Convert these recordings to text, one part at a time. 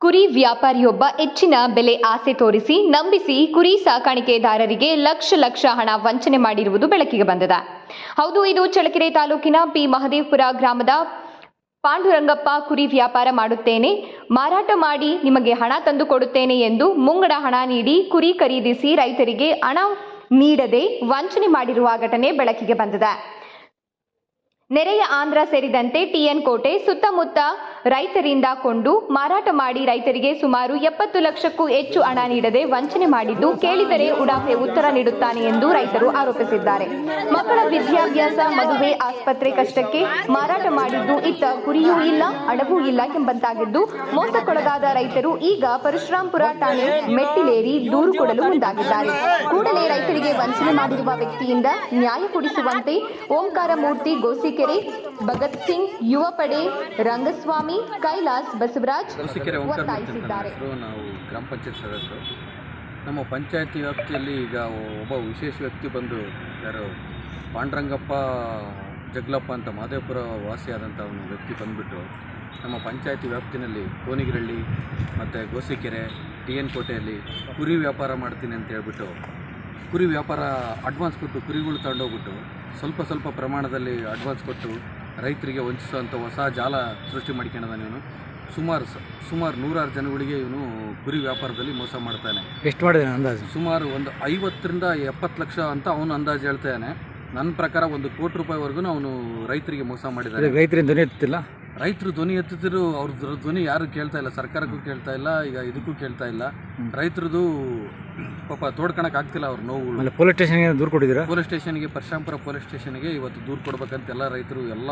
ಕುರಿ ವ್ಯಾಪಾರಿಯೊಬ್ಬ ಹೆಚ್ಚಿನ ಬೆಲೆ ಆಸೆ ತೋರಿಸಿ ನಂಬಿಸಿ ಕುರಿ ಸಾಕಾಣಿಕೆದಾರರಿಗೆ ಲಕ್ಷ ಲಕ್ಷ ಹಣ ವಂಚನೆ ಮಾಡಿರುವುದು ಬೆಳಕಿಗೆ ಬಂದಿದೆ. ಹೌದು, ಇದು ಚಳ್ಳಕೆರೆ ತಾಲೂಕಿನ ಪಿ. ಮಹದೇವಪುರ ಗ್ರಾಮದ ಪಾಂಡುರಂಗಪ್ಪ ಕುರಿ ವ್ಯಾಪಾರ ಮಾಡುತ್ತೇನೆ. ಮಾರಾಟ ಮಾಡಿ ನಿಮಗೆ ಹಣ ತಂದು ಕೊಡುತ್ತೇನೆ ಎಂದು ಮುಂಗಡ ಹಣ ನೀಡಿ ಕುರಿ ಖರೀದಿಸಿ ರೈತರಿಗೆ ಹಣ ನೀಡದೆ ವಂಚನೆ ಮಾಡಿರುವ ಘಟನೆ ಬೆಳಕಿಗೆ ಬಂದಿದೆ. ನೆರೆಯ ಆಂಧ್ರ ಸೇರಿದಂತೆ ಟಿಎನ್ ಕೋಟೆ ಸುತ್ತಮುತ್ತ ರೈತರಿಂದ ಕೊಂಡು ಮಾರಾಟ ಮಾಡಿ ರೈತರಿಗೆ ಸುಮಾರು ಎಪ್ಪತ್ತು ಲಕ್ಷಕ್ಕೂ ಹೆಚ್ಚು ಹಣ ನೀಡದೆ ವಂಚನೆ ಮಾಡಿದ್ದು ಕೇಳಿದರೆ ಉಡಾಫೆ ಉತ್ತರ ನೀಡುತ್ತಾನೆ ಎಂದು ರೈತರು ಆರೋಪಿಸಿದ್ದಾರೆ. ಮಕ್ಕಳ ವಿದ್ಯಾಭ್ಯಾಸ, ಮದುವೆ, ಆಸ್ಪತ್ರೆ ಕಷ್ಟಕ್ಕೆ ಮಾರಾಟ ಮಾಡಿದ್ದು ಇತ್ತ ಕುರಿಯೂ ಇಲ್ಲ, ಅಡವೂ ಇಲ್ಲ ಎಂಬಂತಾಗಿದ್ದು ಮೋಸಕ್ಕೊಳಗಾದ ರೈತರು ಈಗ ಪರಶುರಾಂಪುರ ಠಾಣೆ ಮೆಟ್ಟಿಲೇರಿ ದೂರು ಕೊಡಲು ಮುಂದಾಗಿದ್ದಾರೆ. ಕೂಡಲೇ ರೈತರಿಗೆ ವಂಚನೆ ಮಾಡಿರುವ ವ್ಯಕ್ತಿಯಿಂದ ನ್ಯಾಯ ಕೊಡಿಸುವಂತೆ ಓಂಕಾರ ಮೂರ್ತಿ ಗೋಸಿಕೆರೆ, ಭಗತ್ ಸಿಂಗ್, ಯುವ ಪಡೆ, ರಂಗಸ್ವಾಮಿ ಕೈಲಾಸ್ ಬಸವರಾಜ್ ಒತ್ತಾಯಿಸಿದ್ದಾರೆ. ನಾವು ಗ್ರಾಮ ಪಂಚಾಯತ್ ಸದಸ್ಯರು. ನಮ್ಮ ಪಂಚಾಯತಿ ವ್ಯಾಪ್ತಿಯಲ್ಲಿ ಈಗ ಒಬ್ಬ ವಿಶೇಷ ವ್ಯಕ್ತಿ ಬಂದು ಯಾರು ಪಾಂಡ್ರಂಗಪ್ಪ ಜಗ್ಲಪ್ಪ ಅಂತ ಮಾದೇಪುರ ವಾಸಿಯಾದಂಥ ಒಂದು ವ್ಯಕ್ತಿ ಬಂದುಬಿಟ್ಟು ನಮ್ಮ ಪಂಚಾಯತಿ ವ್ಯಾಪ್ತಿನಲ್ಲಿ ಕೋನಿಗಿರಳ್ಳಿ ಮತ್ತು ಗೋಸಿಕೆರೆ ಟಿ ಎನ್ ಕೋಟೆಯಲ್ಲಿ ಕುರಿ ವ್ಯಾಪಾರ ಮಾಡ್ತೀನಿ ಅಂತ ಹೇಳ್ಬಿಟ್ಟು ಕುರಿ ವ್ಯಾಪಾರ ಅಡ್ವಾನ್ಸ್ ಕೊಟ್ಟು ಕುರಿಗಳು ತಗೊಂಡೋಗ್ಬಿಟ್ಟು ಸ್ವಲ್ಪ ಸ್ವಲ್ಪ ಪ್ರಮಾಣದಲ್ಲಿ ಅಡ್ವಾನ್ಸ್ ಕೊಟ್ಟು ರೈತರಿಗೆ ವಂಚಿಸುವಂಥ ಹೊಸ ಜಾಲ ಸೃಷ್ಟಿ ಮಾಡ್ಕೊಂಡಿದ್ದಾನೆ ಇವನು. ಸುಮಾರು ಸುಮಾರು ನೂರಾರು ಜನಗಳಿಗೆ ಇವನು ಕುರಿ ವ್ಯಾಪಾರದಲ್ಲಿ ಮೋಸ ಮಾಡ್ತಾನೆ. ಎಷ್ಟು ಮಾಡಿದೆ ಅಂದಾಜು? ಸುಮಾರು ಒಂದು ಐವತ್ತರಿಂದ ಎಪ್ಪತ್ತು ಲಕ್ಷ ಅಂತ ಅವನು ಅಂದಾಜು ಹೇಳ್ತಾನೆ ನನ್ನ ಪ್ರಕಾರ ಒಂದು ಕೋಟಿ ರೂಪಾಯಿವರೆಗೂ ಅವನು ರೈತರಿಗೆ ಮೋಸ ಮಾಡಿದ್ದಾನೆ ಅದಕ್ಕೆ ರೈತರಿಂದ ಧ್ವನಿ ಎತ್ತಿಲ್ಲ ರೈತರು ಧ್ವನಿ ಎತ್ತಿದ್ರು ಅವ್ರ ಧ್ವ- ಧ್ವನಿ ಯಾರು ಕೇಳ್ತಾ ಇಲ್ಲ ಸರ್ಕಾರಕ್ಕೂ ಕೇಳ್ತಾ ಇಲ್ಲ ಈಗ ಇದಕ್ಕೂ ಕೇಳ್ತಾ ಇಲ್ಲ. ರೈತರದು ಪಾಪ ತೋಡ್ಕೊಳಕ್ ಆಗ್ತಿಲ್ಲ ಅವ್ರ ನೋವು. ಆಮೇಲೆ ಪೊಲೀಸ್ ಸ್ಟೇಷನ್ಗೆ ದೂರು ಕೊಟ್ಟಿದ್ದೀರಾ? ಪೊಲೀಸ್ ಸ್ಟೇಷನ್ಗೆ ಪರಶಾಂಪುರ ಪೊಲೀಸ್ ಸ್ಟೇಷನ್ಗೆ ಇವತ್ತು ದೂರು ಕೊಡ್ಬೇಕಂತ ಎಲ್ಲ ರೈತರು ಎಲ್ಲ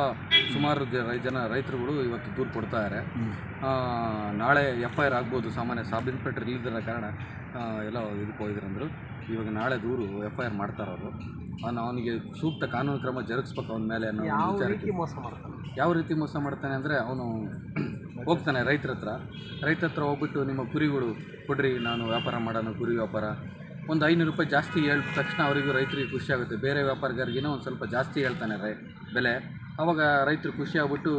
ಸುಮಾರು ಜ- ರೈ- ಜನ ರೈತರುಗಳು ಇವತ್ತು ದೂರು ಕೊಡ್ತಾ ಇದ್ದಾರೆ ಆ, ನಾಳೆ ಎಫ್ ಐ ಆರ್ ಆಗ್ಬೋದು ಸಾಮಾನ್ಯ ಸಬ್ ಇನ್ಸ್ಪೆಕ್ಟರ್ ಇಲ್ಲದಿರೋ ಕಾರಣ ಆ, ಎಲ್ಲ ಇದಕ್ಕೆ ಹೋಗಿದ್ರಂದ್ರು ಇವಾಗ ನಾಳೆ ದೂರು ಎಫ್ ಐ ಆರ್ ಮಾಡ್ತಾರೆ ಅವರು. ಅವನು ಅವನಿಗೆ ಸೂಕ್ತ ಕಾನೂನು ಕ್ರಮ ಜರುಗಿಸ್ಬೇಕು ಅವನ ಮೇಲೆ ಅನ್ನೋ ಒಂದು ವಿಚಾರಕ್ಕೆ. ಯಾವ ರೀತಿ ಮೋಸ ಮಾಡ್ತಾನೆ ಅಂದರೆ ಅವನು ಹೋಗ್ತಾನೆ ರೈತರ ಹತ್ರ. ರೈತ ಹತ್ರ ಹೋಗ್ಬಿಟ್ಟು ನಿಮ್ಮ ಕುರಿಗಳು, ಕೊಡ್ರಿ, ನಾನು ವ್ಯಾಪಾರ ಮಾಡೋಣ ಕುರಿ ವ್ಯಾಪಾರ. ಒಂದು ಐನೂರು ರೂಪಾಯಿ ಜಾಸ್ತಿ ಹೇಳಿದ ತಕ್ಷಣ ಅವರಿಗೂ ರೈತರಿಗೆ ಖುಷಿ ಆಗುತ್ತೆ. ಬೇರೆ ವ್ಯಾಪಾರಗಾರಿಗಿನ ಒಂದು ಸ್ವಲ್ಪ ಜಾಸ್ತಿ ಹೇಳ್ತಾನೆ ರೈ, ಬೆಲೆ. ಆವಾಗ ರೈತರು ಖುಷಿ ಆಗ್ಬಿಟ್ಟು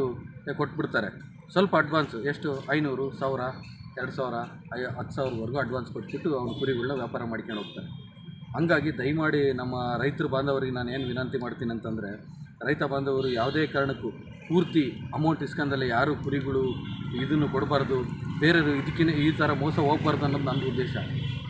ಕೊಟ್ಬಿಡ್ತಾರೆ. ಸ್ವಲ್ಪ ಅಡ್ವಾನ್ಸ್, ಎಷ್ಟು? ಐನೂರು, ಸಾವಿರ, ಎರಡು ಸಾವಿರ, ಐ, ಹತ್ತು ಸಾವಿರವರೆಗೂ ಅಡ್ವಾನ್ಸ್ ಕೊಟ್ಬಿಟ್ಟು ಅವ್ನು ಕುರಿಗಳನ್ನ ವ್ಯಾಪಾರ ಮಾಡ್ಕೊಂಡು ಹೋಗ್ತಾರೆ ಹಂಗಾಗಿ ದಯಮಾಡಿ ನಮ್ಮ ರೈತರು ಬಾಂಧವರಿಗೆ ನಾನು ಏನು ವಿನಂತಿ ಮಾಡ್ತೀನಿ ಅಂತಂದರೆ ರೈತ ಬಾಂಧವರು ಯಾವುದೇ ಕಾರಣಕ್ಕೂ ಪೂರ್ತಿ ಅಮೌಂಟ್ ಇಸ್ಕೊಂಡಲ್ಲಿ ಯಾರು ಕುರಿಗಳು ಇದನ್ನು ಕೊಡಬಾರ್ದು, ಬೇರೆಯವರು ಇದಕ್ಕಿಂತ ಈ ಥರ ಮೋಸ ಹೋಗ್ಬಾರ್ದು ಅನ್ನೋದು ನನ್ನ ಉದ್ದೇಶ.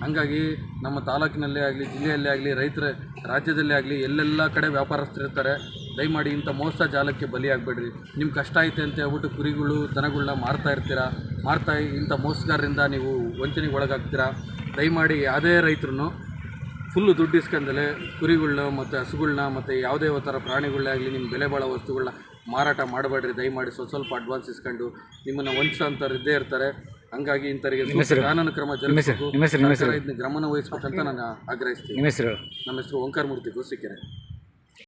ಹಾಗಾಗಿ ನಮ್ಮ ತಾಲೂಕಿನಲ್ಲೇ ಆಗಲಿ, ಜಿಲ್ಲೆಯಲ್ಲೇ ಆಗಲಿ, ರೈತರ ರಾಜ್ಯದಲ್ಲೇ ಆಗಲಿ, ಎಲ್ಲೆಲ್ಲ ಕಡೆ ವ್ಯಾಪಾರಸ್ಥರಿರ್ತಾರೆ ದಯಮಾಡಿ ಇಂಥ ಮೋಸ ಜಾಲಕ್ಕೆ ಬಲಿಯಾಗಬೇಡ್ರಿ. ನಿಮ್ಮ ಕಷ್ಟ ಐತೆ ಅಂತ ಹೇಳ್ಬಿಟ್ಟು ಕುರಿಗಳು ದನಗಳನ್ನ ಮಾರ್ತಾ ಇರ್ತೀರಾ? ಮಾರ್ತಾ ಇಂಥ ಮೋಸಗಾರರಿಂದ ನೀವು ವಂಚನೆಗೆ ಒಳಗಾಗ್ತೀರಾ? ದಯಮಾಡಿ ಯಾವುದೇ ರೈತರು ಫುಲ್ಲು ದುಡ್ಡು ಇಸ್ಕೊಂಡಲೆ ಕುರಿಗಳನ್ನ ಮತ್ತು ಹಸುಗಳನ್ನ ಮತ್ತು ಯಾವುದೇ ಥರ ಪ್ರಾಣಿಗಳನ್ನೇ ಆಗಲಿ ನಿಮ್ಮ ಬೆಲೆ ಬಾಳೋ ವಸ್ತುಗಳನ್ನ ಮಾರಾಟ ಮಾಡಬೇಡ್ರಿ ದಯಮಾಡಿ ಸ್ವಲ್ಪ ಸ್ವಲ್ಪ ಅಡ್ವಾನ್ಸ್ ಇಸ್ಕೊಂಡು ನಿಮ್ಮನ್ನು ವಂಚಿಸೋಂಥವ್ರು ಇದ್ದೇ ಇರ್ತಾರೆ. ಹಂಗಾಗಿ ಇಂಥವರಿಗೆ? ಕಾನೂನು ಕ್ರಮ? ಜರುಗಿಸಬೇಕು. ಇದನ್ನ ಗಮನ ವಹಿಸ್ಬೇಕಂತ ನಾನು ಆಗ್ರಹಿಸ್ತೀನಿ. ನಿಮ್ಮ ಹೆಸರು ನಮ್ಮ ಹೆಸರು ಓಂಕಾರ ಮೂರ್ತಿ ಗೋಸಿಕೆರೆ.